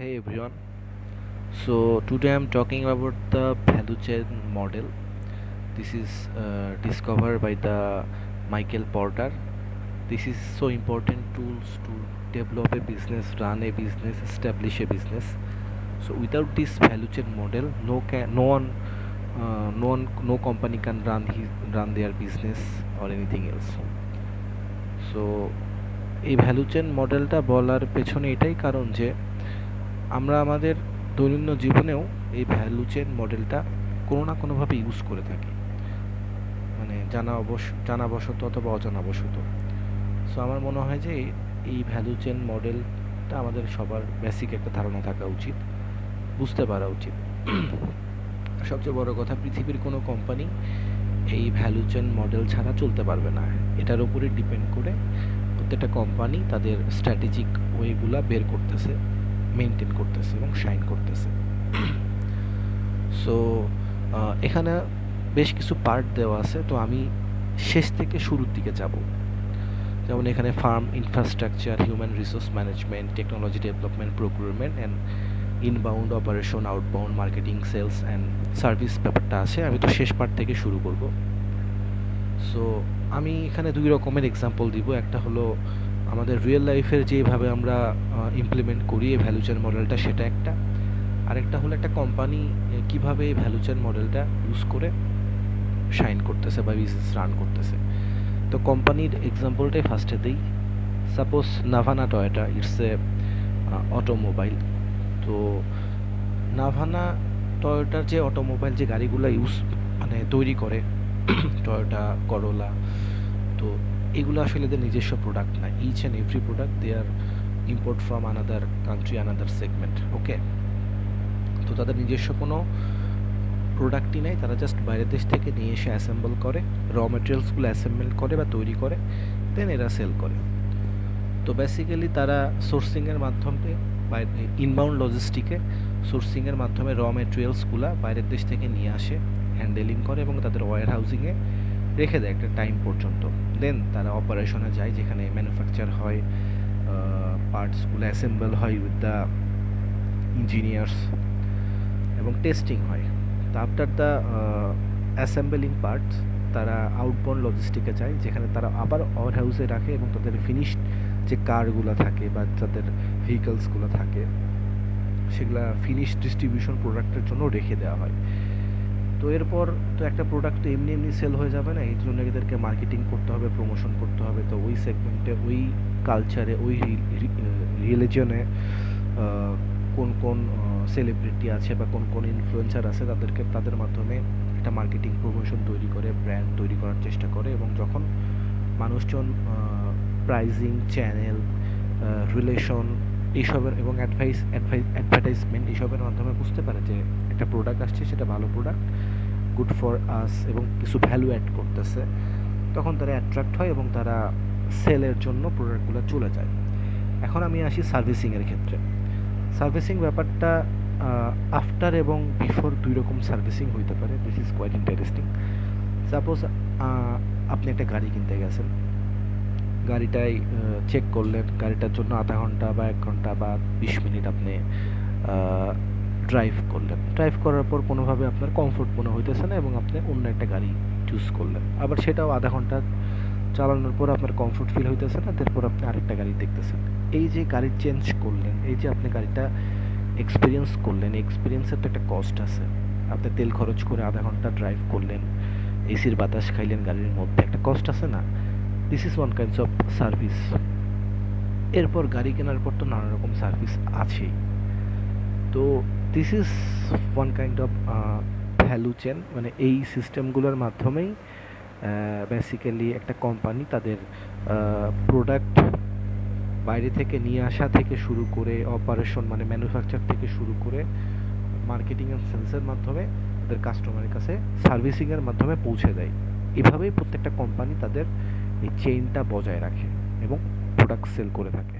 Hey everyone. So today I'm talking about the value chain model. This is uh, discovered by the Michael Porter. This is so important tools to develop a business, run a business, establish a business. So without this value chain model, no can no one uh, no one no company can run his run their business or anything else. So এই value chain মডেলটা বলার পেছনে এটাই কারণ যে আমরা আমাদের দৈনন্দিন জীবনেও এই ভ্যালু চেন মডেলটা কোনো না কোনোভাবে ইউজ করে থাকি। মানে জানা অবশ্য জানাবশত অথবা অজানাবশত। সো আমার মনে হয় যে এই ভ্যালু চেন মডেলটা আমাদের সবার বেসিক একটা ধারণা থাকা উচিত। বুঝতে পারা উচিত। সবচেয়ে বড় কথা, পৃথিবীর কোনো কোম্পানি এই ভ্যালু চেন মডেল ছাড়া চলতে পারবে না। এটার উপরে ডিপেন্ড করে প্রত্যেকটা কোম্পানি তাদের স্ট্র্যাটেজিক ওয়েগুলা বের করতেছে। মেনটেন করতেছে এবং শাইন করতেছে। সো এখানে বেশ কিছু পার্ট দেওয়া আছে। তো আমি শেষ থেকে শুরুর দিকে যাব। যেমন এখানে firm infrastructure human resource management technology development procurement and inbound operation outbound marketing sales and service ব্যাপারটা আছে। আমি তো শেষ পার্ট থেকে শুরু করব। সো আমি এখানে দুই রকমের এক্সাম্পল দিব। একটা হলো আমাদের রিয়েল লাইফের যেভাবে আমরা ইমপ্লিমেন্ট করি এই ভ্যালু চেন মডেলটা সেটা একটা। আরেকটা হলো একটা কোম্পানি কীভাবে এই ভ্যালু চেন মডেলটা ইউজ করে শাইন করতেছে বা বিজনেস রান করতেছে। তো কোম্পানির এক্সাম্পলটাই ফার্স্টে দিই। Suppose Navana Toyota it's a automobile তো নাভানা টয়োটার যে অটোমোবাইল যে গাড়িগুলো ইউজ মানে তৈরি করে টয়োটা করোলা তো এগুলো আসলে এদের নিজস্ব প্রোডাক্ট না। Each and every product they are import from another country another segment okay তো তাদের নিজস্ব কোনো প্রোডাক্টই নেই, তারা জাস্ট বাইরের দেশ থেকে নিয়ে এসে অ্যাসেম্বল করে র মেটেরিয়ালসগুলো অ্যাসেম্বল করে বা তৈরি করে দেন এরা সেল করে। তো বেসিক্যালি তারা সোর্সিংয়ের মাধ্যমে ইনবাউন্ড লজিস্টিকে সোর্সিংয়ের মাধ্যমে র মেটেরিয়ালসগুলো বাইরের দেশ থেকে নিয়ে আসে হ্যান্ডেলিং করে এবং তাদের ওয়ার হাউজিংয়ে রেখে দেয় একটা টাইম পর্যন্ত। দেন তারা অপারেশনে যায় যেখানে ম্যানুফ্যাকচার হয় পার্টসগুলো অ্যাসেম্বল হয় উইথ দ্য ইঞ্জিনিয়ার্স এবং টেস্টিং হয়। তো আফটার দ্য অ্যাসেম্বলিং পার্টস তারা আউটবাউন্ড লজিস্টিকে যায় যেখানে তারা আবার ওয়ার হাউসে রাখে এবং তাদের ফিনিশড যে কারগুলো থাকে বা তাদের ভেহিকলসগুলো থাকে, সেগুলা ফিনিশ ডিস্ট্রিবিউশন প্রোডাক্টের জন্য রেখে দেওয়া হয়। তো এরপর তো একটা প্রোডাক্ট তো এমনি এমনি সেল হয়ে যাবে না, এই জন্য এদেরকে মার্কেটিং করতে হবে প্রমোশন করতে হবে। তো ওই সেগমেন্টে ওই কালচারে ওই রিলিজনে কোন কোন সেলিব্রিটি আছে বা কোন কোন ইনফ্লুয়েন্সার আছে, তাদেরকে, তাদের মাধ্যমে একটা মার্কেটিং প্রমোশন তৈরি করে ব্র্যান্ড তৈরি করার চেষ্টা করে এবং যখন মানুষজন প্রাইজিং চ্যানেল রিলেশন এইসবের এবং অ্যাডভাইস অ্যাডভাইস অ্যাডভার্টাইজমেন্ট এইসবের মাধ্যমে বুঝতে পারে যে একটা প্রোডাক্ট আসছে, সেটা ভালো প্রোডাক্ট গুড ফর আস এবং কিছু ভ্যালু অ্যাড করতেছে। তখন তারা অ্যাট্রাক্ট হয় এবং তারা সেলের জন্য প্রোডাক্টগুলো চলে যায়। এখন আমি আসি সার্ভিসিংয়ের ক্ষেত্রে। সার্ভিসিং ব্যাপারটা আফটার এবং বিফোর দুই রকম সার্ভিসিং হইতে পারে। This is quite interesting suppose আপনি একটা গাড়ি কিনতে গেছেন। গাড়িটাই চেক করলেন। গাড়িটার জন্য আধা ঘণ্টা বা এক ঘণ্টা বা বিশ মিনিট আপনি ড্রাইভ করলেন। ড্রাইভ করার পর কোনোভাবে আপনার কমফোর্ট মনে হইতেছে না এবং আপনি অন্য একটা গাড়ি চুজ করলেন। আবার সেটাও আধা ঘণ্টা চালানোর পর আপনার কমফোর্ট ফিল হইতেছে না, তারপর আপনি আরেকটা গাড়ি দেখতেছেন। এই যে গাড়ি চেঞ্জ করলেন, এই যে আপনি গাড়িটা এক্সপিরিয়েন্স করলেন এক্সপিরিয়েন্সের তো একটা কস্ট আছে। আপনি তেল খরচ করে আধা ঘণ্টা ড্রাইভ করলেন এসির বাতাস খাইলেন, গাড়ির মধ্যে একটা কস্ট আছে না? This is one kinds of service এরপর গাড়ি কেনার পর তো নানা রকম সার্ভিস আছেই। তো this is one kind of value chain মানে এই সিস্টেমগুলোর মাধ্যমেই বেসিক্যালি একটা কোম্পানি তাদের প্রোডাক্ট বাইরে থেকে নিয়ে আসা থেকে শুরু করে অপারেশন মানে ম্যানুফ্যাকচার থেকে শুরু করে মার্কেটিং অ্যান্ড সেলসের মাধ্যমে তাদের কাস্টমারের কাছে সার্ভিসিংয়ের মাধ্যমে পৌঁছে দেয়। এভাবেই প্রত্যেকটা কোম্পানি তাদের এই চেইনটা বজায় রাখে এবং প্রোডাক্ট সেল করে থাকে।